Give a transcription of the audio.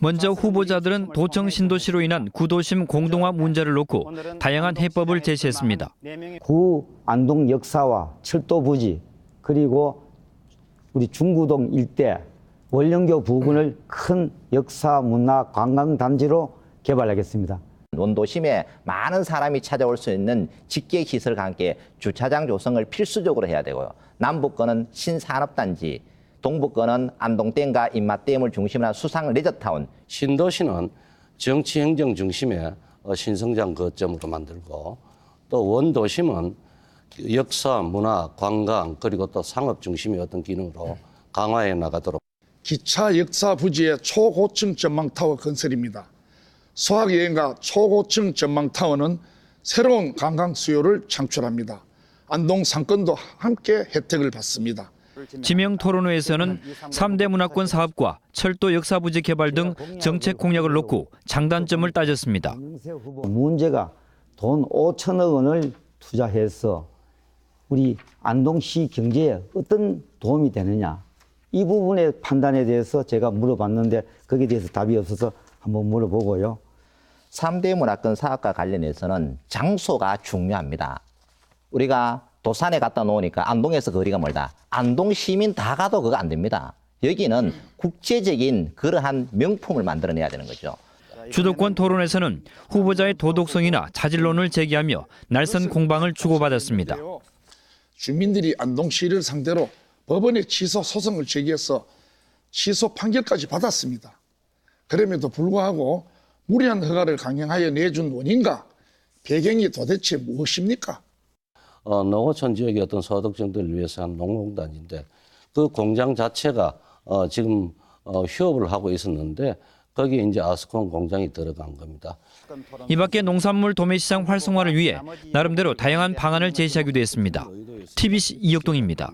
먼저 후보자들은 도청 신도시로 인한 구도심 공동화 문제를 놓고 다양한 해법을 제시했습니다. 구 안동 역사와 철도 부지 그리고 우리 중구동 일대 원령교 부근을 큰 역사 문화 관광 단지로 개발하겠습니다. 원도심에 많은 사람이 찾아올 수 있는 직계 시설과 함께 주차장 조성을 필수적으로 해야 되고요. 남북권은 신산업단지, 동북권은 안동댐과 인마댐을 중심으로 한 수상 레저타운, 신도시는 정치 행정 중심의 어, 신성장 거점으로 만들고 또 원도심은 역사, 문화, 관광 그리고 또 상업 중심의 어떤 기능으로 강화해 나가도록 기차 역사 부지의 초고층 전망 타워 건설입니다. 수학 여행과 초고층 전망 타워는 새로운 관광 수요를 창출합니다. 안동 상권도 함께 혜택을 받습니다. 지명 토론회에서는 3대 문화권 사업과 철도 역사부지 개발 등 정책 공약을 놓고 장단점을 따졌습니다. 문제가 돈 5천억 원을 투자해서 우리 안동시 경제에 어떤 도움이 되느냐 이 부분의 판단에 대해서 제가 물어봤는데 거기에 대해서 답이 없어서 한번 물어보고요. 삼대 문화권 사업과 관련해서는 장소가 중요합니다. 우리가 도산에 갖다 놓으니까 안동에서 거리가 멀다. 안동 시민 다 가도 그거 안 됩니다. 여기는 국제적인 그러한 명품을 만들어내야 되는 거죠. 주도권 토론에서는 후보자의 도덕성이나 자질론을 제기하며 날선 공방을 주고받았습니다. 주민들이 안동시를 상대로 법원에 취소 소송을 제기해서 취소 판결까지 받았습니다. 그럼에도 불구하고 무리한 허가를 강행하여 내준 원인과 배경이 도대체 무엇입니까? 어, 농어촌 지역의 어떤 소득 정도를 위해서 한 농공단인데 그 공장 자체가 어, 지금 어, 휴업을 하고 있었는데 거기에 이제 아스콘 공장이 들어간 겁니다. 이 밖에 농산물 도매시장 활성화를 위해 나름대로 다양한 방안을 제시하기도 했습니다. TBC 이혁동입니다.